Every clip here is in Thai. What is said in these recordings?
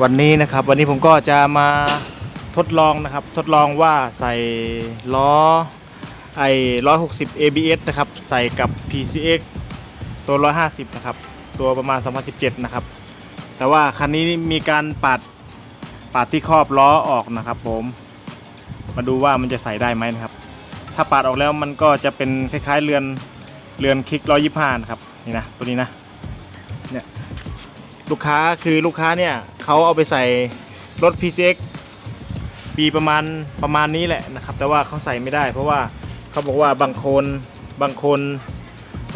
วันนี้นะครับวันนี้ผมก็จะมาทดลองนะครับทดลองว่าใส่ล้อไอ้160 ABS นะครับใส่กับ PCX ตัว 150 นะครับ ตัวประมาณ 2017 นะครับ แต่ว่าคันนี้มีการปาดปาดที่ครอบล้อออกนะครับ ผมมาดูว่ามันจะใส่ได้ไหมนะครับ ถ้าปาดออกแล้วมันก็จะเป็นคล้ายๆเรือนเรือนคลิก125นะครับนี่นะตัวนี้นะเนี่ย ลูกค้าคือลูกค้าเนี่ยเขาเอาไปใส่รถ PCX ปีประมาณประมาณนี้แหละนะครับ แต่ว่าเขาใส่ไม่ได้ เพราะว่าเขาบอกว่าบางคนบางคน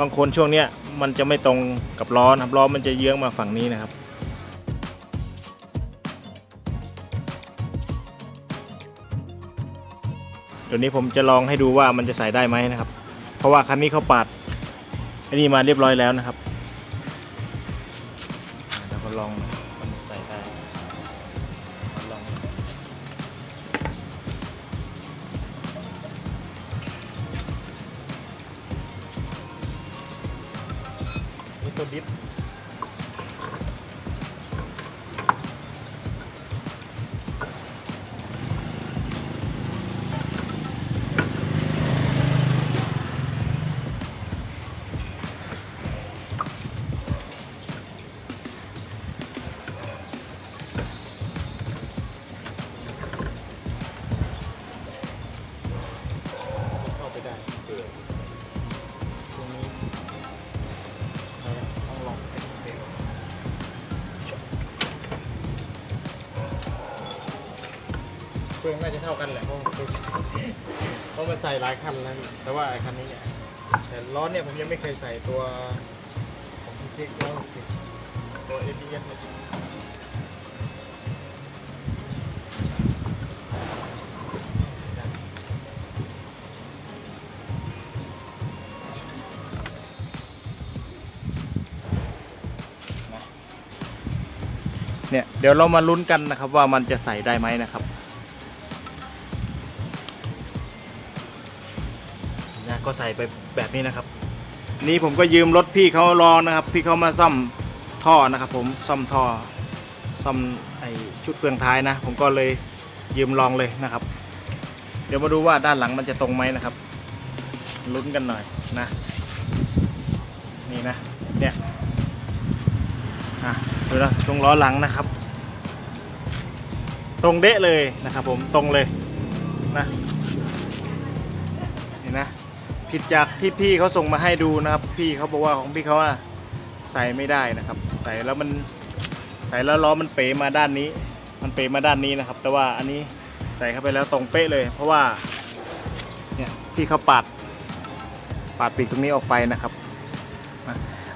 บางคนช่วงเนี้ยมันจะไม่ตรงกับล้อนะครับล้อมันจะเยื้องมาฝั่งนี้นะครับเดี๋ยวนี้ผมจะลองให้ดูว่ามันจะใส่ได้ไหมนะครับ เพราะว่าคันนี้เขาปาดอันนี้มาเรียบร้อยแล้วนะครับ ลองมันใส่ได้ลองนี่ตัวดิฟ ฟืองน่าจะเท่ากันแหละเพราะมันเพราะมันใส่หลายคันแล้วแต่ว่าไอ้คันนี้เนี่ยแต่ล้อเนี่ยผมยังไม่เคยใส่ตัวของพิเศษล้อสิตัวเอทีเอสเนี่ยเนี่ยเดี๋ยวเรามาลุ้นกันนะครับว่ามันจะใส่ได้ไหมนะครับ ก็ใส่ไปแบบนี้นะครับ นี่ผมก็ยืมรถพี่เขาลองนะครับ พี่เขามาซ่อมท่อนะครับ ผมซ่อมท่อซ่อมไอชุดเฟืองท้ายนะ ผมก็เลยยืมลองเลยนะครับ เดี๋ยวมาดูว่าด้านหลังมันจะตรงไหมนะครับลุ้นกันหน่อยนะ นี่นะเนี่ยอะดูนะตรงล้อหลังนะครับ ตรงเดะเลยนะครับ ผมตรงเลยนะเห็นนะ ผิดจากที่พี่เขาส่งมาให้ดูนะครับ พี่เขาบอกว่าของพี่เขาอะใส่ไม่ได้นะครับ ใส่แล้วมันใส่แล้วล้อมันเป๋มาด้านนี้ มันเป๋มาด้านนี้นะครับ แต่ว่าอันนี้ใส่เข้าไปแล้วตรงเป๊ะเลย เพราะว่าเนี่ยพี่เขาปาดปาดปีกตรงนี้ออกไปนะครับ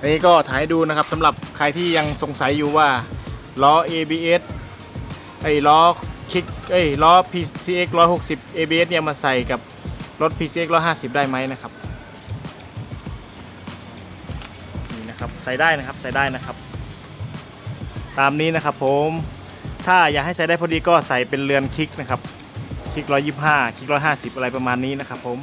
อันนี้ก็ถ่ายให้ดูนะครับสำหรับใครที่ยังสงสัยอยู่ว่าล้อ ABS ไอ้ล้อคลิกไอ้ล้อ PCX 160 ABS เนี่ยมาใส่กับ รถ PCX 150 ได้ไหมนะครับนี่นะครับใส่ได้นะครับใส่ได้นะครับ ตามนี้นะครับผมถ้าอยากให้ใส่ได้พอดีก็ใส่เป็นเรือนคลิกนะครับคลิก125คลิก150 อะไรประมาณนี้นะครับผม